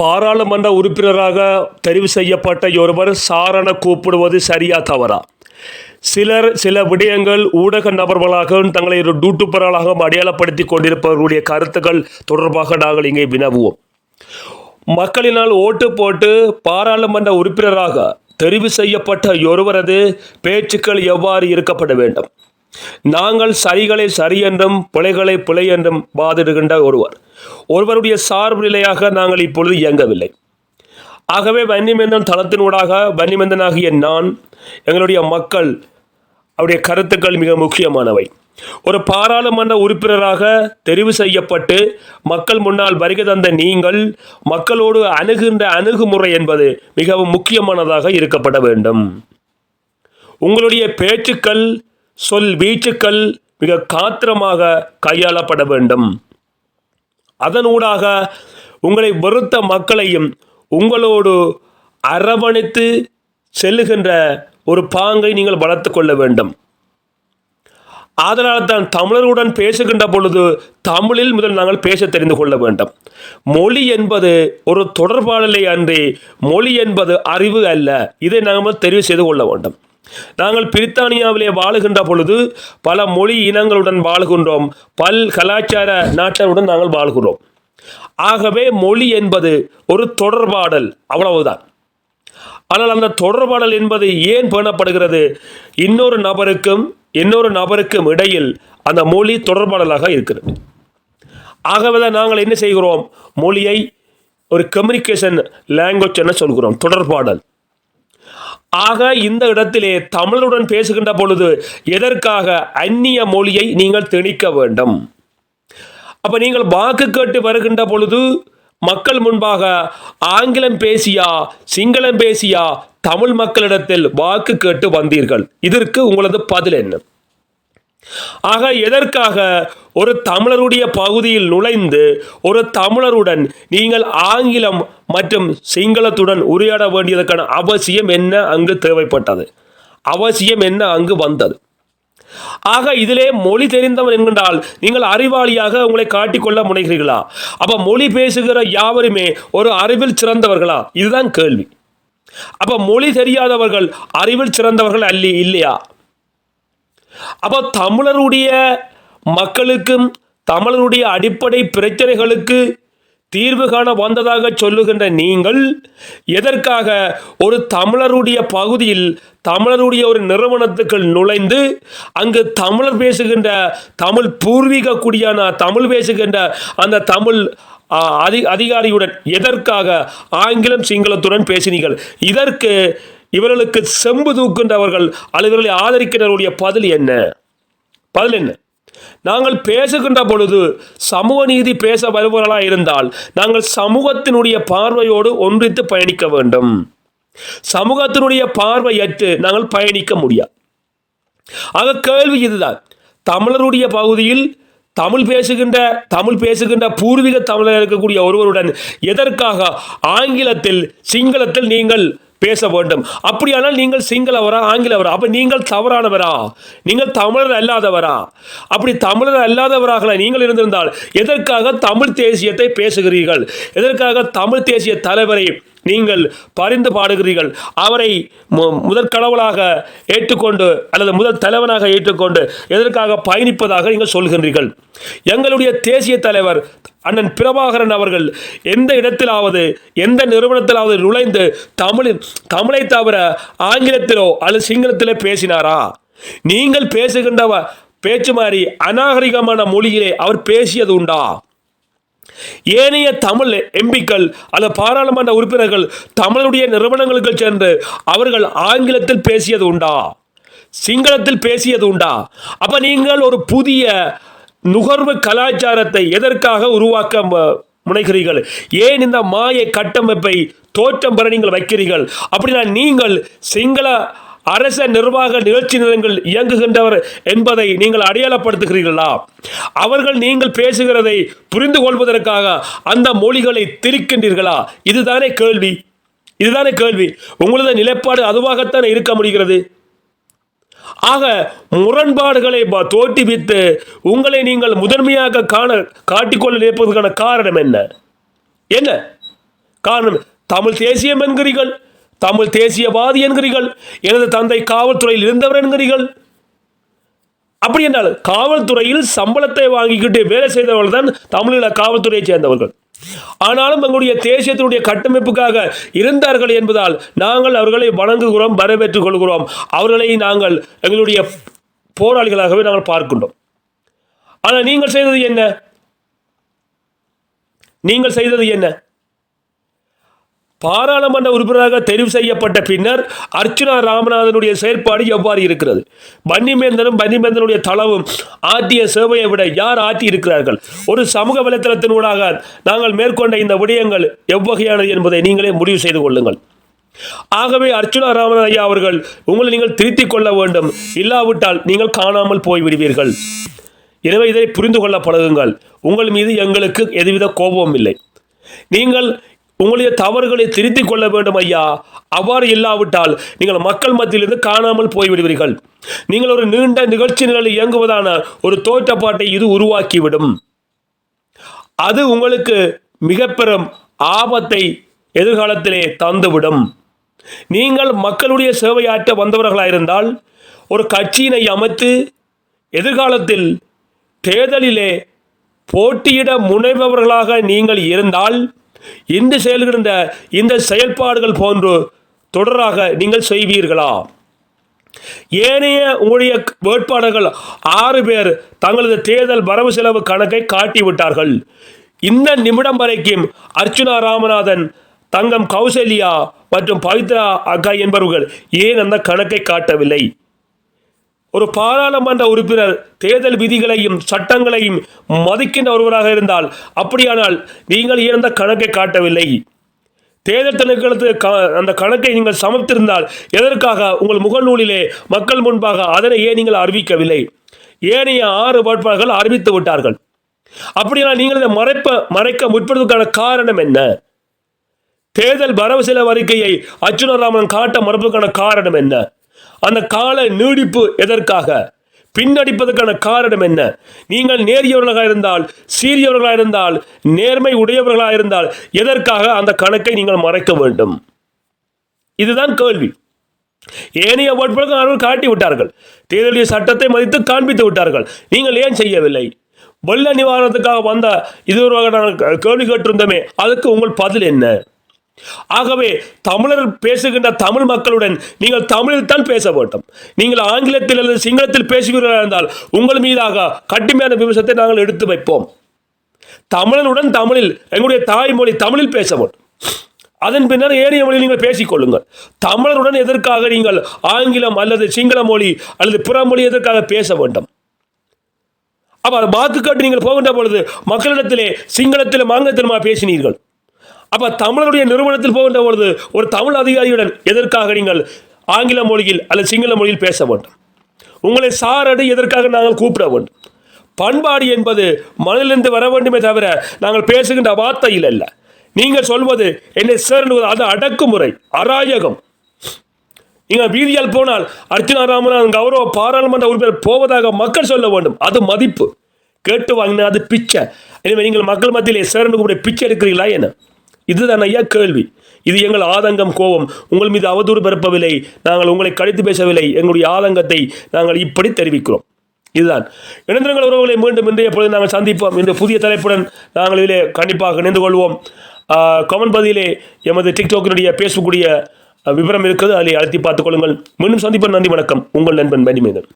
பாராளுமன்ற உறுப்பினராக தெரிவு செய்யப்பட்ட ஒருவர் சாரண கூப்பிடுவது சரியா தவறா? சிலர் சில விடயங்கள் ஊடக நபர்களாகவும் தங்களை ஒரு டூட்டுப்பராளாகவும் அடையாளப்படுத்தி கொண்டிருப்பவர்களுடைய கருத்துக்கள் தொடர்பாக நாங்கள் இங்கே வினவுவோம். மக்களினால் ஓட்டு போட்டு பாராளுமன்ற உறுப்பினராக தெரிவு செய்யப்பட்ட ஒருவரது பேச்சுக்கள் எவ்வாறு இருக்கப்பட வேண்டும்? நாங்கள் சரிகளை சரி என்றும் பிழைகளை பிழை என்றும் வாதிடுகின்ற ஒருவர். ஒருவருடைய சார்பு நிலையாக நாங்கள் இப்பொழுது இயங்கவில்லை. ஆகவே வன்னிமேந்தன் தளத்தினூடாக வன்னிமேந்தனாகிய நான் எங்களுடைய மக்கள் அவருடைய கருத்துக்கள் மிக முக்கியமானவை. ஒரு பாராளுமன்ற உறுப்பினராக தெரிவு செய்யப்பட்டு மக்கள் முன்னால் வருகை தந்த நீங்கள் மக்களோடு அணுகின்ற அணுகுமுறை என்பது மிகவும் முக்கியமானதாக இருக்கப்பட வேண்டும். உங்களுடைய பேச்சுக்கள் சொல் வீச்சுக்கள் மிக காத்திரமாக கையாளப்பட வேண்டும். அதனூடாக உங்களை வெறுத்த மக்களையும் உங்களோடு அரவணைத்து செல்லுகின்ற ஒரு பாங்கை நீங்கள் வளர்த்து கொள்ள வேண்டும். அதனால் தான் தமிழருடன் பேசுகின்ற பொழுது தமிழில் முதல் நாங்கள் பேச தெரிந்து கொள்ள வேண்டும். மொழி என்பது ஒரு தொடர்பாடலை அன்றி மொழி என்பது அறிவு அல்ல. இதை நாங்கள் தெரிவு செய்து கொள்ள வேண்டும். நாங்கள் பிரித்தானியாவிலே வாழுகின்ற பொழுது பல மொழி இனங்களுடன் வாழுகின்றோம். பல் கலாச்சார நாட்டருடன் நாங்கள் வாழ்கிறோம் ஆகவே மொழி என்பது ஒரு தொடர்பாடல் அவ்வளவுதான். ஆனால் அந்த தொடர்பாடல் என்பது ஏன் பேணப்படுகிறது? இன்னொரு நபருக்கும் இன்னொரு நபருக்கும் இடையில் அந்த மொழி தொடர்பாடலாக இருக்கிறது. ஆகவே தான் நாங்கள் என்ன செய்கிறோம்? மொழியை ஒரு கம்யூனிகேஷன் லாங்குவேஜ் என சொல்கிறோம் தொடர்பாடல். ஆக இந்த இடத்திலே தமிழுடன் பேசுகின்ற பொழுது எதற்காக அந்நிய மொழியை நீங்கள் திணிக்க வேண்டும்? அப்ப நீங்கள் வாக்கு கேட்டு வருகின்ற பொழுது மக்கள் முன்பாக ஆங்கிலம் பேசியா சிங்களம் பேசியா தமிழ் மக்களிடத்தில் வாக்கு கேட்டு வந்தீர்கள்? இதற்கு உங்களது பதில் என்ன? ஆக எதற்காக? ஒரு தமிழருடைய பகுதியில் நுழைந்து ஒரு தமிழருடன் நீங்கள் ஆங்கிலம் மற்றும் சிங்களத்துடன் உரையாட வேண்டியதற்கான அவசியம் என்ன அங்கு தேவைப்பட்டது? அவசியம் என்ன அங்கு வந்தது? ஆக இதிலே மொழி தெரிந்தவன் என்கின்றால் நீங்கள் அறிவாளியாக உங்களை காட்டிக்கொள்ள முனைகிறீர்களா? அப்ப மொழி பேசுகிற யாவருமே ஒரு அறிவில் சிறந்தவர்களா? இதுதான் கேள்வி. அப்ப மொழி தெரியாதவர்கள் அறிவில் சிறந்தவர்கள் அல்லி இல்லையா? அப்போ தமிழருடைய மக்களுக்கும் தமிழருடைய அடிப்படை பிரச்சனைகளுக்கு தீர்வு காண வந்ததாக சொல்லுகின்ற நீங்கள் எதற்காக ஒரு தமிழருடைய பகுதியில் தமிழருடைய ஒரு நிறுவனத்துக்குள் நுழைந்து அங்கு தமிழர் பேசுகின்ற தமிழ் பூர்வீக குடியான தமிழ் பேசுகின்ற அந்த தமிழ் அதி அதிகாரியுடன் எதற்காக ஆங்கிலம் சிங்களத்துடன் பேசினீர்கள்? இதற்கு இவர்களுக்கு செம்பு தூக்கின்றவர்கள் அல்லது இவர்களை ஆதரிக்கின்றவருடைய பதில் என்ன? பதில் என்ன? நாங்கள் பேசுகின்ற பொழுது சமூக நீதி பேச வருபவர்களாக இருந்தால் நாங்கள் சமூகத்தினுடைய பார்வையோடு ஒன்றித்து பயணிக்க வேண்டும். சமூகத்தினுடைய பார்வையற்று நாங்கள் பயணிக்க முடியாது. ஆக கேள்வி இதுதான். தமிழருடைய பகுதியில் தமிழ் பேசுகின்ற தமிழ் பேசுகின்ற பூர்வீக தமிழர் இருக்கக்கூடிய ஒருவருடன் எதற்காக ஆங்கிலத்தில் சிங்களத்தில் நீங்கள் பேச வேண்டும். அப்படியானால் நீங்கள் சிங்களவரா ஆங்கிலவரா? அப்போ நீங்கள் தவறானவரா? நீங்கள் தமிழர் அல்லாதவரா? அப்படி தமிழர் அல்லாதவராக நீங்கள் இருந்திருந்தால் எதற்காக தமிழ் தேசியத்தை பேசுகிறீர்கள்? எதற்காக தமிழ் தேசிய தலைவரை நீங்கள் பரிந்து பாடுகிறீர்கள். அவரை மு- ஏற்றுக்கொண்டு அல்லது முதல் தலைவனாக ஏற்றுக்கொண்டு எதற்காக பயணிப்பதாக நீங்கள் சொல்கின்றீர்கள். எங்களுடைய தேசிய தலைவர் அண்ணன் பிரபாகரன் அவர்கள் எந்த இடத்திலாவது எந்த நிறுவனத்திலாவது நுழைந்து தமிழில் தமிழை தவிர ஆங்கிலத்திலோ அல்லது சிங்களத்திலோ பேசினாரா? நீங்கள் பேசுகின்ற பேச்சு மாதிரி அநாகரிகமான மொழியிலே அவர் பேசியது உண்டா? ஏனைய தமிழ் எம்பிக்கள் அல்லது பாராளுமன்ற உறுப்பினர்கள் தமிழுடைய நிறுவனங்களுக்கு சென்று அவர்கள் ஆங்கிலத்தில் பேசியது உண்டா? சிங்களத்தில் பேசியது உண்டா? அப்ப நீங்கள் ஒரு புதிய நுகர்வு கலாச்சாரத்தை எதற்காக உருவாக்க முனைகிறீர்கள்? ஏன் இந்த மாய கட்டமைப்பை தோற்றம் பெற நீங்கள் வைக்கிறீர்கள்? அப்படின்னா நீங்கள் சிங்கள அரச நிர்வாக நிகழ்ச்சி நிலங்கள் இயங்குகின்றவர் என்பதை நீங்கள் அடையாளப்படுத்துகிறீர்களா? அவர்கள் நீங்கள் பேசுகிறதை புரிந்து கொள்வதற்காக அந்த மொழிகளை திரிக்கின்றீர்களா? இதுதானே கேள்வி. இதுதானே கேள்வி. உங்களது நிலைப்பாடு அதுவாகத்தான் இருக்க முடிகிறது? ஆக முரண்பாடுகளை தோற்றுவித்து உங்களை நீங்கள் முதன்மையாக காண காட்டிக்கொள்ள நிற்பதற்கான காரணம் என்ன? என்ன? காரணம் தமிழ் தேசியம் என்கிறீர்கள். தமிழ் தேசியவாதி என்கிறீர்கள். எனது தந்தை காவல்துறையில் இருந்தவர் என்கிறீர்கள். அப்படி என்றால் காவல்துறையில் சம்பளத்தை வாங்கிக்கிட்டு வேலை செய்தவர்கள் தான் தமிழீழ காவல்துறையைச் சேர்ந்தவர்கள். ஆனாலும் எங்களுடைய தேசியத்தினுடைய கட்டமைப்புக்காக இருந்தார்கள் என்பதால் நாங்கள் அவர்களை வணங்குகிறோம் வரவேற்றுக் கொள்கிறோம். அவர்களை நாங்கள் எங்களுடைய போராளிகளாகவே நாங்கள் பார்க்கின்றோம். ஆனால் நீங்கள் செய்தது என்ன? நீங்கள் செய்தது என்ன? பாராளுமன்ற உறுப்பினராக தெரிவு செய்யப்பட்ட பின்னர் அர்ச்சுனா ராமநாதனுடைய செயற்பாடு எவ்வாறு இருக்கிறது? பன்னிமேந்தனும் பன்னிமேந்தனுடைய தளவும் ஆற்றிய சேவையை விட யார் ஆற்றி இருக்கிறார்கள்? ஒரு சமூக வலைத்தளத்தினூடாக நாங்கள் மேற்கொண்ட இந்த விடயங்கள் எவ்வகையானது என்பதை நீங்களே முடிவு செய்து கொள்ளுங்கள். ஆகவே அர்ச்சுனா ராமநாதன் ஐயா அவர்கள் உங்களை நீங்கள் திருத்திக் கொள்ள வேண்டும். இல்லாவிட்டால் நீங்கள் காணாமல் போய்விடுவீர்கள். எனவே இதை புரிந்து கொள்ள பழகுங்கள். உங்கள் மீது எங்களுக்கு எதுவித கோபமும் இல்லை. நீங்கள் உங்களுடைய தவறுகளை திருத்திக் கொள்ள வேண்டும் ஐயா. அவ்வாறு இல்லாவிட்டால் நீங்கள் மக்கள் மத்தியிலிருந்து காணாமல் போய்விடுவீர்கள். நீங்கள் ஒரு நீண்ட நிகழ்ச்சி நிலையில் இயங்குவதான ஒரு தோற்றப்பாட்டை இது உருவாக்கிவிடும். அது உங்களுக்கு மிக பெரும் ஆபத்தை எதிர்காலத்திலே தந்துவிடும். நீங்கள் மக்களுடைய சேவையாற்ற வந்தவர்களாயிருந்தால் ஒரு கட்சியினை அமைத்து எதிர்காலத்தில் தேர்தலிலே போட்டியிட முனைபவர்களாக நீங்கள் இருந்தால் இந்த செயல்கின்ற இந்த செயல்பாடுகள் போன்று தொடராக நீங்கள் செய்வீர்களா? ஏனைய ஊழிய வேட்பாளர்கள் ஆறு பேர் தங்களது தேர்தல் வரவு செலவு கணக்கை காட்டிவிட்டார்கள். இந்த நிமிடம் வரைக்கும் அர்ச்சுனா ராமநாதன் தங்கம் கௌசல்யா மற்றும் பவித்ரா அக்கா என்பவர்கள் ஏன் அந்த கணக்கை காட்டவில்லை? ஒரு பாராளுமன்ற உறுப்பினர் தேர்தல் விதிகளையும் சட்டங்களையும் மதிக்கின்ற ஒருவராக இருந்தால் அப்படியானால் நீங்கள் ஏன் அந்த கணக்கை காட்டவில்லை. தேர்தல் திணைக்களத்து க அந்த கணக்கை நீங்கள் சமர்த்திருந்தால் எதற்காக? உங்கள் முகநூலிலே மக்கள் முன்பாக அதனை ஏன் நீங்கள் அறிவிக்கவில்லை? ஏனைய ஆறு வேட்பாளர்கள் அறிவித்து விட்டார்கள். அப்படியானால் நீங்கள் இதை மறைப்ப மறைக்க முற்படுவதற்கான காரணம் என்ன? தேர்தல் வரவு செலவு அறிக்கையை அச்சுனராமன் காட்ட மறுப்பதற்கான காரணம் என்ன? அந்த கால நீடிப்பு எதற்காக? பின்னடிப்பதற்கான காரணம் என்ன? நீங்கள் நேரியவர்களாக இருந்தால் சீரியவர்களாக இருந்தால் நேர்மை உடையவர்களாக இருந்தால் எதற்காக அந்த கணக்கை நீங்கள் மறைக்க வேண்டும்? இதுதான் கேள்வி. ஏனைய வேட்பாளர்கள் அவர்கள் காட்டி விட்டார்கள். தேர்தலிய சட்டத்தை மதித்து காண்பித்து விட்டார்கள். நீங்கள் ஏன் செய்யவில்லை? வெள்ள நிவாரணத்துக்காக வந்த இது ஒரு கேள்வி கேட்டிருந்தோமே அதுக்கு உங்கள் பதில் என்ன? ஆகவே தமிழர் பேசுகின்ற தமிழ் மக்களுடன் நீங்கள் தமிழில் தான் பேச வேண்டும். நீங்கள் ஆங்கிலத்தில் அல்லது சிங்களத்தில் பேசுகிறீர்கள் என்றால் உங்கள் மீதாக கடுமையான விமர்சனத்தை நாங்கள் எடுத்து வைப்போம். தமிழனுடன் தமிழில் எங்களுடைய தாய்மொழி தமிழில் பேச வேண்டும். அதன் பின்னர் ஏனைய மொழி நீங்கள் பேசிக்கொள்ளுங்கள். தமிழருடன் எதற்காக நீங்கள் ஆங்கிலம் அல்லது சிங்கள மொழி அல்லது பிற மொழி எதற்காக பேச வேண்டும்? அப்போ வாக்கு கேட்டு நீங்கள் போகின்ற பொழுது மக்களிடத்திலே சிங்களத்திலும் ஆங்கிலத்திலுமா பேசினீர்கள். அப்போ தமிழருடைய நிறுவனத்தில் போகின்ற பொழுது ஒரு தமிழ் அதிகாரியுடன் எதற்காக நீங்கள் ஆங்கில மொழியில் அல்லது சிங்கள மொழியில் பேச வேண்டும்? உங்களை சாரடு எதற்காக நாங்கள் கூப்பிட வேண்டும்? பண்பாடு என்பது மனதிலிருந்து வர வேண்டுமே தவிர நாங்கள் பேசுகின்ற வார்த்தையில் அல்ல. நீங்கள் சொல்வது என்னை சேருவது அது அடக்குமுறை அராஜகம். நீங்கள் வீதியால் போனால் அர்ச்சனா ராமநாதன் கௌரவ பாராளுமன்ற உறுப்பினர் போவதாக மக்கள் சொல்ல வேண்டும். அது மதிப்பு. கேட்டு வாங்கினா அது பிச்சை. எனவே நீங்கள் மக்கள் மத்தியிலே சேர்ந்து கூட பிச்சை எடுக்கிறீங்களா என்ன? இதுதான் ஐயா கேள்வி. இது எங்கள் ஆதங்கம் கோபம். உங்கள் மீது அவதூறு பிறப்பவில்லை நாங்கள் உங்களை கடித்து பேசவில்லை. எங்களுடைய ஆதங்கத்தை நாங்கள் இப்படி தெரிவிக்கிறோம். இதுதான். இணைந்திரங்கள் உறவுகளை மீண்டும் இன்றைய பொழுது நாங்கள் சந்திப்போம். இந்த புதிய தலைப்புடன் நாங்கள் இதிலே கண்டிப்பாக இணைந்து கொள்வோம். கமெண்ட் பதிலே எமது டிக்டாக்கினுடைய பேசக்கூடிய விவரம் இருக்கிறது. அதில் அழைத்தி பார்த்துக் கொள்ளுங்கள். மீண்டும் சந்திப்போம். நன்றி வணக்கம். உங்கள் நண்பன் பனிமேதன்